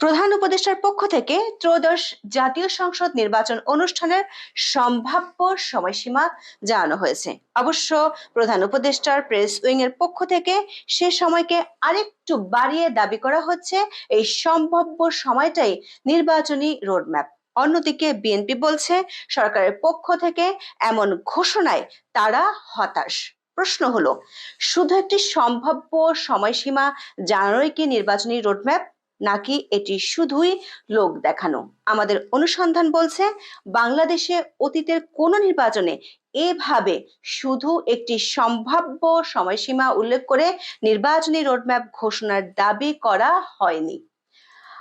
প্রধান উপদেষ্টার পক্ষ থেকে ত্রয়োদশ জাতীয় সংসদ নির্বাচন অনুষ্ঠানের সম্ভাব্য সময়সীমা জানানো হয়েছে। অবশ্য প্রধান উপদেষ্টার প্রেস উইং এর পক্ষ থেকে সে সময়কে আরেকটু বাড়িয়ে দাবি করা হচ্ছে, এই সম্ভাব্য সময়টাই নির্বাচনী রোডম্যাপ। অন্যদিকে বিএনপি বলছে, সরকারের পক্ষ থেকে এমন ঘোষণায় তারা হতাশ। প্রশ্ন হলো, শুধু একটি সম্ভাব্য সময়সীমা জানানোই কি নির্বাচনী রোডম্যাপ? নাকি এটি শুধুই লোক দেখানো? আমাদের অনুসন্ধান বলছে, বাংলাদেশে অতীতের কোন নির্বাচনে এভাবে শুধু একটি সম্ভাব্য সময়সীমা উল্লেখ করে নির্বাচনী রোডম্যাপ ঘোষণার দাবি করা হয়নি।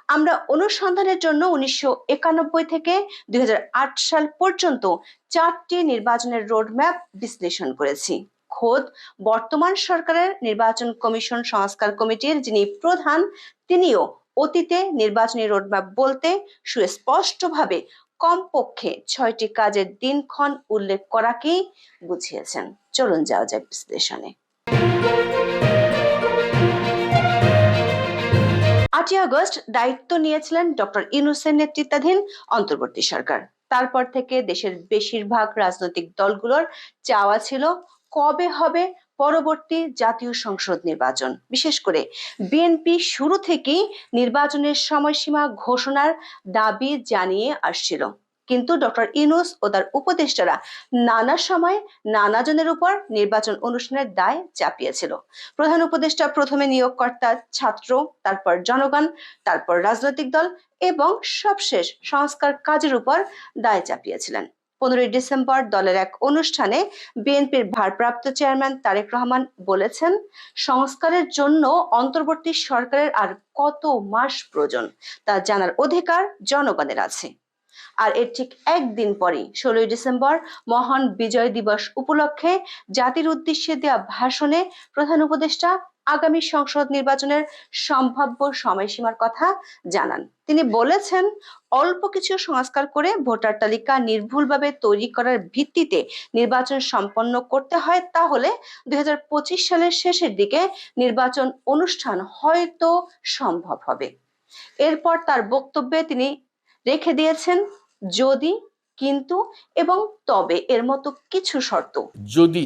আমরা অনুসন্ধানের জন্য উনিশশো একানব্বই থেকে দুই হাজার আট সাল পর্যন্ত চারটি নির্বাচনের রোডম্যাপ বিশ্লেষণ করেছি। খোদ বর্তমান সরকারের নির্বাচন কমিশন সংস্কার কমিটির যিনি প্রধান, তিনিও অতীতে নির্বাচনী রোডম্যাপ বলতে সুস্পষ্টভাবে কমপক্ষে ছয়টি কাজের দিনক্ষণ উল্লেখ করাকেই বুঝিয়েছেন। চলুন যাওয়া যাক বিশ্লেষণে। আটই আগস্ট দায়িত্ব নিয়েছিলেন ডক্টর ইনুসের নেতৃত্বাধীন অন্তর্বর্তী সরকার। তারপর থেকে দেশের বেশিরভাগ রাজনৈতিক দলগুলোর চাওয়া ছিল কবে হবে পরবর্তী জাতীয় সংসদ নির্বাচন। বিশেষ করে বিএনপি শুরু থেকেই নির্বাচনের সময়সীমা ঘোষণার দাবি জানিয়ে আসছিল। কিন্তু ডক্টর ইনুস ও তার উপদেষ্টারা নানা সময় নানা জনের উপর নির্বাচন অনুষ্ঠানের দায় চাপিয়েছিল। প্রধান উপদেষ্টা প্রথমে নিয়োগকর্তা, ছাত্র, তারপর জনগণ, তারপর রাজনৈতিক দল এবং সবশেষ সংস্কার কাজের উপর দায় চাপিয়েছিলেন। পনেরোই ডিসেম্বর দলের এক অনুষ্ঠানে বিএনপির ভারপ্রাপ্ত চেয়ারম্যান তারেক রহমান বলেছেন, সংস্কারের জন্য অন্তর্বর্তী সরকারের আর কত মাস প্রয়োজন তা জানার অধিকার জনগণের আছে। আর এর ঠিক একদিন পরেই ষোলোই ডিসেম্বর মহান বিজয় দিবস উপলক্ষে জাতির উদ্দেশ্যে দেওয়া ভাষণে প্রধান উপদেষ্টা আগামী সংসদ নির্বাচনের সম্ভাব্য সময়সীমার কথা জানান। তিনি বলেছেন, অল্প কিছু সংস্কার করে ভোটার তালিকা নির্ভুলভাবে তৈরি করার ভিত্তিতে নির্বাচন সম্পন্ন করতে হয়, তাহলে দুই হাজার পঁচিশ সালের শেষের দিকে নির্বাচন অনুষ্ঠান হয়তো সম্ভব হবে। এরপর তার বক্তব্যে তিনি রেখে দিয়েছেন, যদি, কিন্তু এবং তবে এর মতো কিছু শর্ত। যদি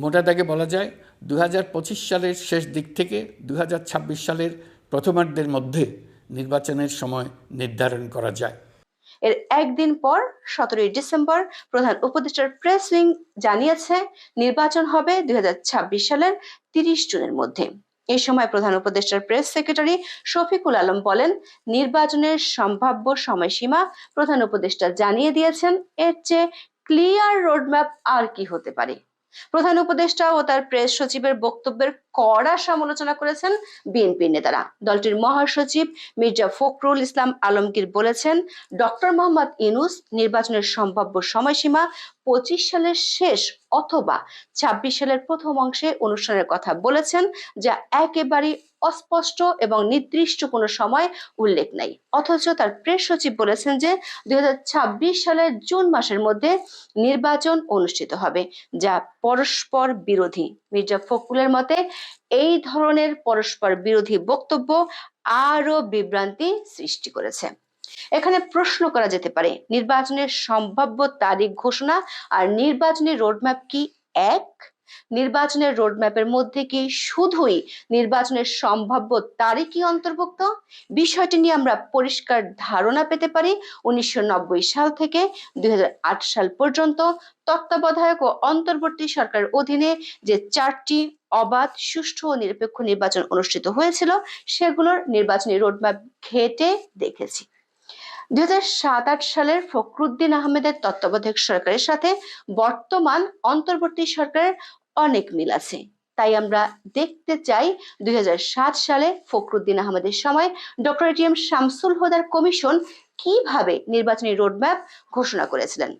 মোটা দাগে বলা যায় দু হাজার পঁচিশ সালের শেষ দিক থেকে দু হাজার ছাব্বিশ সালের প্রথমার্ধের মধ্যে নির্বাচনের সময় নির্ধারণ করা যায়। এর একদিন পর, সতেরোই ডিসেম্বর, প্রধান উপদেষ্টার প্রেস উইং জানিয়েছে, নির্বাচন হবে দু হাজার ছাব্বিশ সালের তিরিশ জুনের মধ্যে। এই সময় প্রধান উপদেষ্টার প্রেস সেক্রেটারি শফিকুল আলম বলেন, নির্বাচনের সম্ভাব্য সময়সীমা প্রধান উপদেষ্টা জানিয়ে দিয়েছেন, এর চেয়ে ক্লিয়ার রোডম্যাপ আর কি হতে পারে। প্রধান উপদেষ্টা ও তার প্রেস সচিবের বক্তব্যের কড়া সমালোচনা করেছেন বিএনপি নেতারা। দলটির মহাসচিব মির্জা ফখরুল ইসলাম আলমগীর বলেছেন, ডক্টর মোহাম্মদ ইনুস নির্বাচনের সম্ভাব্য সময়সীমা পঁচিশ সালের শেষ অথবা ছাব্বিশ সালের প্রথম অংশে অনুষ্ঠানের কথা বলেছেন, যা একেবারেই অস্পষ্ট এবং নির্দিষ্ট কোনো সময় উল্লেখ নাই। অথচ তার প্রেস সচিব বলেছেন যে, দুই হাজার ছাব্বিশ সালের জুন মাসের মধ্যে নির্বাচন অনুষ্ঠিত হবে, যা পরস্পর বিরোধী। মির্জা ফখরুলের মতে এই ধরনের পরস্পর বিরোধী বক্তব্য আরও বিভ্রান্তি সৃষ্টি করেছে। এখানে প্রশ্ন করা যেতে পারে, নির্বাচনের সম্ভাব্য তারিখ ঘোষণা আর নির্বাচনী রোডম্যাপ কি এক? নির্বাচনের রোডম্যাপের মধ্যে কি শুধুই নির্বাচনের সম্ভাব্য তারিখই অন্তর্ভুক্ত? বিষয়টি নিয়ে আমরা পরিষ্কার ধারণা পেতে পারি উনিশশো নব্বই সাল থেকে দুই হাজার আট সাল পর্যন্ত। তত্ত্বাবধায়ক ও অন্তর্বর্তী সরকারের অধীনে যে চারটি অবাধ, সুষ্ঠু ও নিরপেক্ষ নির্বাচন অনুষ্ঠিত হয়েছিল। সেগুলোর নির্বাচনী রোডম্যাপ ঘেটে দেখেছি। দুই সালের ফখরুদ্দিন আহমেদের তত্ত্বাবধায়ক সরকারের সাথে বর্তমান অন্তর্বর্তী সরকারের অনেক মিল আছে। তাই আমরা দেখতে চাই দুই হাজার সাত সালে ফখরুদ্দিন আহমেদের সময় ডক্টর এটিএম শামসুল হোদার কমিশন কীভাবে নির্বাচনী রোডম্যাপ ঘোষণা করেছিলেন?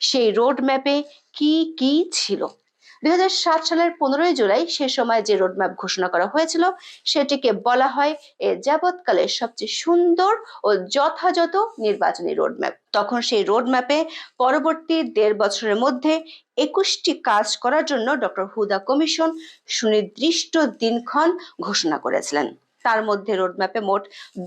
সেই রোডম্যাপে কি কি ছিল? দুই সালের পনেরোই জুলাই সে সময় যে রোডম্যাপ ঘোষণা করা হয়েছিল, সেটিকে বলা হয় এ যাবৎকালের সবচেয়ে সুন্দর ও যথাযথ নির্বাচনী রোডম্যাপ তখন সেই রোডম্যাপে পরবর্তী দেড় বছরের মধ্যে একুশটি কাজ করার জন্য ডক্টর হুদা কমিশন সুনির্দিষ্ট দিনক্ষণ ঘোষণা করেছিলেন। তার মধ্যে রোডম্যাপে মোট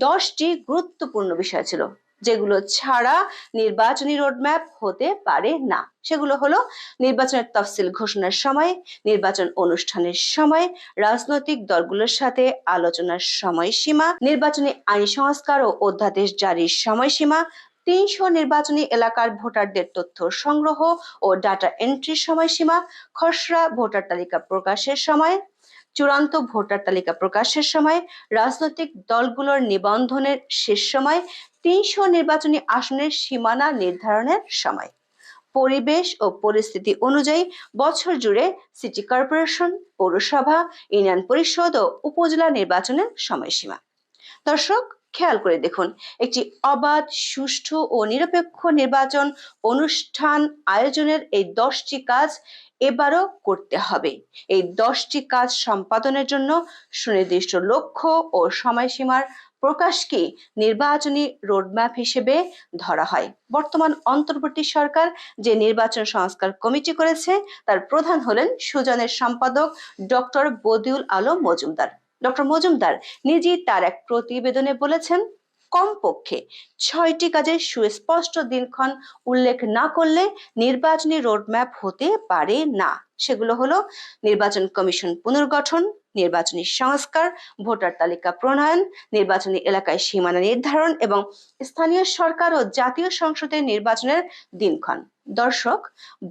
দশটি গুরুত্বপূর্ণ বিষয় ছিল। যেগুলো ছাড়া নির্বাচনী রোডম্যাপ হতে পারে না। সেগুলো হলো নির্বাচনের তফসিল ঘোষণার সময়, নির্বাচন অনুষ্ঠানের সময়, রাজনৈতিক দলগুলোর সাথে আলোচনার সময়সীমা, নির্বাচনী আইন সংস্কার ও অধ্যাদেশ জারির সময়সীমা, তিনশো নির্বাচনী এলাকার ভোটারদের তথ্য সংগ্রহ ও ডাটা এন্ট্রির সময়সীমা, খসড়া ভোটার তালিকা প্রকাশের সময়, চূড়ান্ত ভোটার তালিকা প্রকাশের সময়, রাজনৈতিক দলগুলোর নিবন্ধনের শেষ সময় তিনশো নির্বাচনী আসনের সীমানা নির্ধারণের সময়। পরিবেশ ও পরিস্থিতি অনুযায়ী বছর জুড়ে সিটি কর্পোরেশন, পৌরসভা, ইউনিয়ন পরিষদ ও উপজেলা নির্বাচনের সময়সীমা। দর্শক, খেয়াল করে দেখুন, একটি অবাধ, সুষ্ঠু ও নিরপেক্ষ নির্বাচন অনুষ্ঠান আয়োজনের এই দশটি কাজ এবারও করতে হবে। এই দশটি কাজ সম্পাদনের জন্য সুনির্দিষ্ট লক্ষ্য ও সময়সীমার প্রকাশকে নির্বাচনী রোডম্যাপ হিসেবে ধরা হয়। বর্তমান অন্তর্বর্তী সরকার যে নির্বাচন সংস্কার কমিটি করেছে, তার প্রধান হলেন সুজনের সম্পাদক ডক্টর বদিউল আলম মজুমদার। ডক্টর মজুমদার নিজেই তার এক প্রতিবেদনে বলেছেন, কমপক্ষে ছয়টি কাজে সুস্পষ্ট দিনক্ষণ উল্লেখ না করলে নির্বাচনী রোডম্যাপ হতে পারে না। সেগুলো হলো, নির্বাচন কমিশন পুনর্গঠন নির্বাচনী সংস্কার, ভোটার তালিকা প্রণয়ন, নির্বাচনী এলাকায় সীমানা নির্ধারণ এবং স্থানীয় সরকার ও জাতীয় সংসদের নির্বাচনের দিনক্ষণ। দর্শক,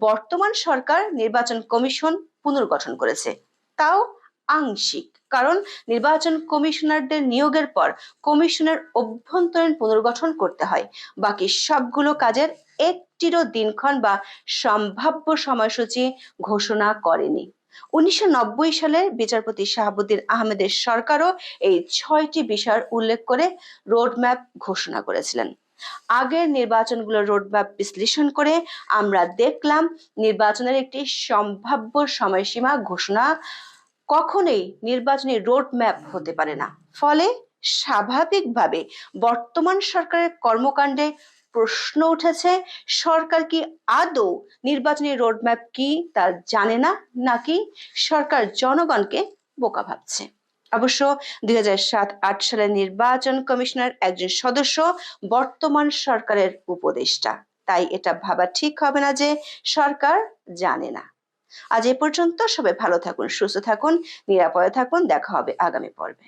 বর্তমান সরকার নির্বাচন কমিশন পুনর্গঠন করেছে। তাও আংশিক, কারণ নির্বাচন কমিশনারদের নিয়োগের পর কমিশনের অভ্যন্তরীণ পুনর্গঠন করতে হয়। বাকি সবগুলো কাজের একটিরও দিনক্ষণ বা সম্ভাব্য সময়সূচি ঘোষণা করেনি। উনিশশো সালে বিচারপতি শাহাবুদ্দিন আহমেদের সরকারও এই ছয়টি বিষয়ের উল্লেখ করে রোডম্যাপ ঘোষণা করেছিলেন। আগের নির্বাচনগুলোর রোডম্যাপ বিশ্লেষণ করে আমরা দেখলাম নির্বাচনের একটি সম্ভাব্য সময়সীমা ঘোষণা কখনোই নির্বাচনী রোডম্যাপ হতে পারে না। ফলে স্বাভাবিকভাবে বর্তমান সরকারের কর্মকাণ্ডে প্রশ্ন উঠেছে, সরকার কি আদৌ নির্বাচনী রোডম্যাপ কি তা জানে না, নাকি সরকার জনগণকে বোকা ভাবছে? অবশ্য দুই হাজার সাত, আট সালের নির্বাচন কমিশনার একজন সদস্য বর্তমান সরকারের উপদেষ্টা। তাই এটা ভাবা ঠিক হবে না যে সরকার জানে না। আজ এ পর্যন্ত সবাই ভালো থাকুন, সুস্থ থাকুন, নিরাপদে থাকুন, দেখা হবে আগামী পর্বে।